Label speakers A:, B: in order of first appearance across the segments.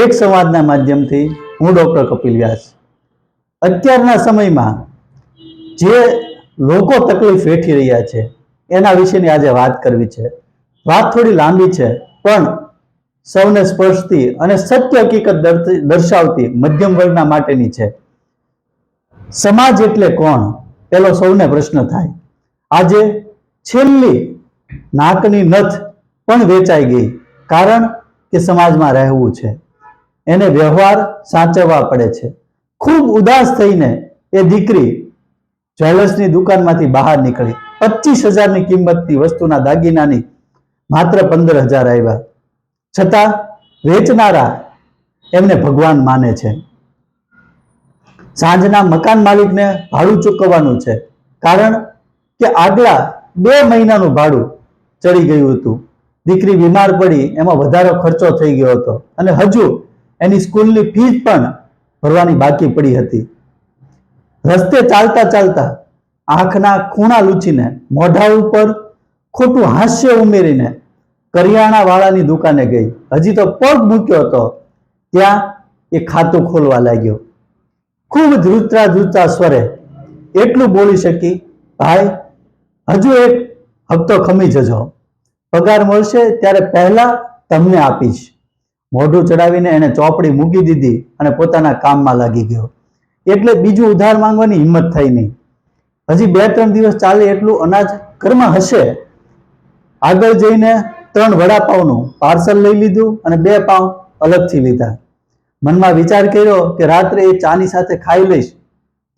A: એક સંવાદના માધ્યમથી હું ડૉક્ટર કપિલ વ્યાસ. અત્યારના સમયમાં જે લોકો તકલીફ વેઠી રહ્યા છે, એના વિશેની આજે વાત કરવી છે. વાત થોડી લાંબી છે, પણ સૌને સ્પર્શતી અને સત્ય હકીકત દર્શાવતી મધ્યમ વર્ગના માટેની છે. સમાજ એટલે કોણ? પેલો સૌને પ્રશ્ન થાય. આજે છેલ્લી નાકની નથ પણ વેચાઈ ગઈ, કારણ કે સમાજમાં રહેવું છે. એને વ્યવહાર સાચવવા પડે છે. ખૂબ ઉદાસ થઈને એ દીકરી જ્વેલર્સની દુકાનમાંથી બહાર નીકળી. પચીસ હજારની કિંમતની વસ્તુના દાગીનાની માત્ર પંદર હજાર આવ્યા. છતાં વેચનારા એમને ભગવાન માને છે. સાંજના મકાન માલિકને ભાડું ચૂકવવાનું છે. કારણ કે આગલા બે મહિનાનું ભાડું ચડી ગયું હતું. દીકરી બીમાર પડી, એમાં વધારો ખર્ચો થઈ ગયો હતો. અને હજુ એની સ્કૂલની ફીસ પણ ભરવાની બાકી પડી હતી. રસ્તે ચાલતા ચાલતા આંખના ખૂણા લૂછીને મોઢા ઉપર ખોટું હાસ્ય ઉમેરીને કરિયાણા વાળાની દુકાને ગઈ. હજી તો પગ મૂક્યો હતો. ત્યાં એ ખાતું ખોલવા લાગ્યો. ખૂબ ધ્રુતરા ધ્રુતરા સ્વરે એટલું બોલી શકી, ભાઈ, હજુ એક હપ્તો ખમી જજો. પગાર મળશે ત્યારે પહેલા તમને આપીશ. મોઢું ચડાવીને એને ચોપડી મૂકી દીધી અને પોતાના કામમાં લાગી ગયો. એટલે બીજું ઉધાર માંગવાની હિંમત થઈ નહીં. હજી બે ત્રણ દિવસ ચાલે એટલું અનાજ ઘરમાં હશે. આગળ જઈને ત્રણ વડાપાવનું પાર્સલ લઈ લીધું અને બે પાઉં અલગથી લીધા. મનમાં વિચાર કર્યો કે રાત્રે એ ચાની સાથે ખાઈ લઈશ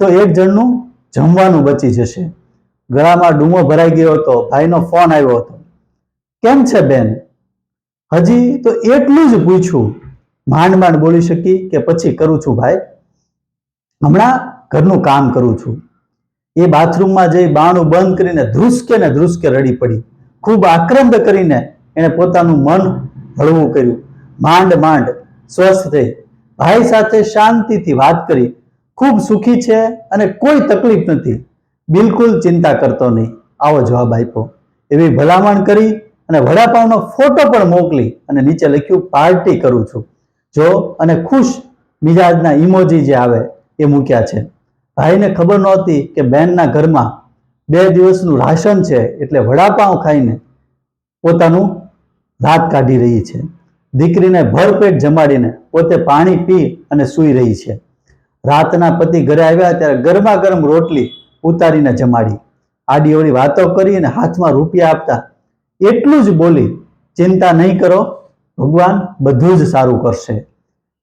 A: તો એક જણનું જમવાનું બચી જશે. ગળામાં ડૂમો ભરાઈ ગયો હતો. ભાઈનો ફોન આવ્યો હતો. કેમ છે બેન? હજી તો એટલું જ પૂછ્યું માંડ માંડ બોલી શકી કે પછી કરું છું ભાઈ. હમણાં ઘરનું કામ કરું છું. એ બાથરૂમમાં જઈ બાણું બંધ કરીને ધ્રુસકે ને ધ્રુસકે રડી પડી. ખૂબ આક્રંદ કરીને એણે પોતાનું મન હળવું કર્યું. માંડ માંડ સ્વસ્થ થઈ. ભાઈ સાથે શાંતિથી વાત કરી. ખૂબ સુખી છે અને કોઈ તકલીફ નથી. બિલકુલ ચિંતા કરતો નહીં. આવો જવાબ આપ્યો. એવી ભલામણ કરી અને વડાપાવનો ફોટો પણ મોકલી અને નીચે લખ્યું, પાર્ટી કરું છું. જો અને ખુશ મિજાજના ઇમોજી જે આવે એ મૂક્યા છે. ભાઈને ખબર નહોતી કે બેનના ઘરમાં બે દિવસનું રાશન છે એટલે વડાપાઉં ખાઈને પોતાનું રાત કાઢી રહી છે. દીકરીને ભરપેટ જમાડીને પોતે પાણી પી અને સૂઈ રહી છે. રાતના પતિ ઘરે આવ્યા ત્યારે ગરમા ગરમ રોટલી ઉતારીને જમાડી. આડી વાતો કરી અને હાથમાં રૂપિયા આપતા એટલું જ બોલી, ચિંતા નહીં કરો, ભગવાન બધું જ સારું કરશે.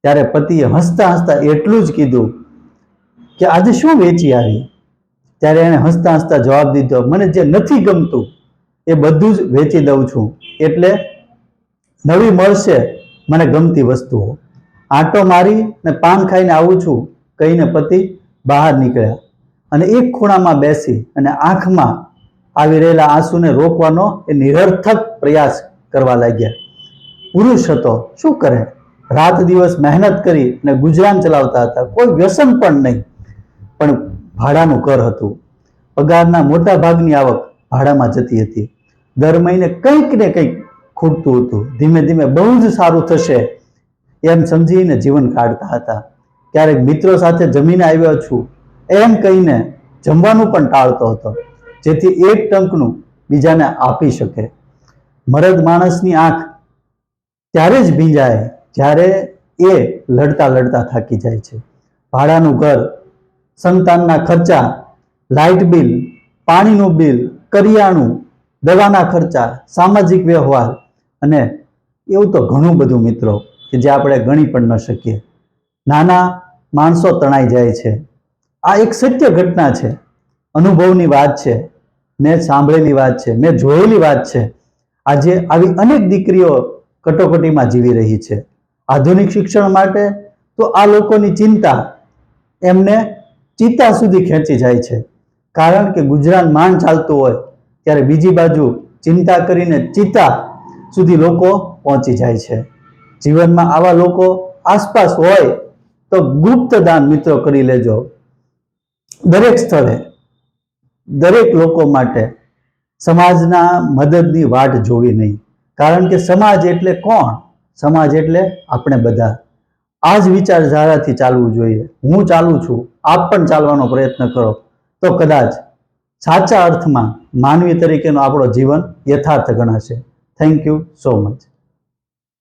A: ત્યારે પતિએ હસતા હસતા એટલું જ કીધું કે, આજે શું વેચી આવી? ત્યારે એણે હસતા હસતા જવાબ દીધો, મને જે નથી ગમતું, એ બધું જ વેચી દઉં છું. એટલે નવી મળશે મને ગમતી વસ્તુઓ. આંટો મારી ને પાન ખાઈને આવું છું, કહીને પતિ બહાર નીકળ્યા અને એક ખૂણામાં બેસી અને આંખમાં આવી રહેલા આંસુને રોકવાનો એ નિરર્થક પ્રયાસ કરવા લાગ્યા. પુરુષ હતો, શું કરે? રાત દિવસ મહેનત કરી અને ગુજરાન ચલાવતા હતા. કોઈ વ્યસન પણ નહીં. પણ ભાડાનું ઘર હતું. પગારના મોટા ભાગની આવક ભાડામાં જતી હતી. દર મહિને કંઈક ને કંઈક ખૂટતું હતું. ધીમે ધીમે બહુ જ સારું થશે એમ સમજીને જીવન કાઢતા હતા. ક્યારેક મિત્રો સાથે જમીને આવ્યો છું એમ કહીને જમવાનું પણ ટાળતો હતો. જેથી એક ટંકનું બીજાને આપી શકે. મરદ માણસની આંખ ત્યારે જ ભીંજાય જ્યારે એ લડતા લડતા થાકી જાય છે. ભાડાનું ઘર, સંતાનના ખર્ચા, લાઇટ બિલ, પાણીનું બિલ, કરિયાણું, દવાના ખર્ચા, સામાજિક વ્યવહાર અને એવું તો ઘણું બધું મિત્રો કે જે આપણે ગણી પણ ન શકીએ. નાના માણસો તણાઈ જાય છે. આ એક સત્ય ઘટના છે. અનુભવની વાત છે. મેં સાંભળેલી વાત છે, મેં જોયેલી વાત છે. આજે આવી અનેક દીકરીઓ કટોકટીમાં જીવી રહી છે. આધુનિક શિક્ષણ માટે તો આ લોકોની ચિંતા એમને ચિત્તા સુધી ખેંચી જાય છે. કારણ કે ગુજરાન માન ચાલતું હોય, ત્યારે બીજી બાજુ ચિંતા કરીને ચિત્તા સુધી લોકો પહોંચી જાય છે. જીવનમાં આવા લોકો આસપાસ હોય, તો ગુપ્ત દાન મિત્રો કરી લેજો. દરેક સ્થળે દરેક લોકો માટે સમાજના મદદની વાટ જોવી નહીં. કારણ કે સમાજ એટલે કોણ? સમાજ એટલે આપણે બધા. આ જ વિચારધારાથી ચાલવું જોઈએ. હું ચાલું છું. આપ પણ ચાલવાનો પ્રયત્ન કરો. તો કદાચ સાચા અર્થમાં માનવી તરીકેનો આપણો જીવન યથાર્થ ગણાશે. Thank you so much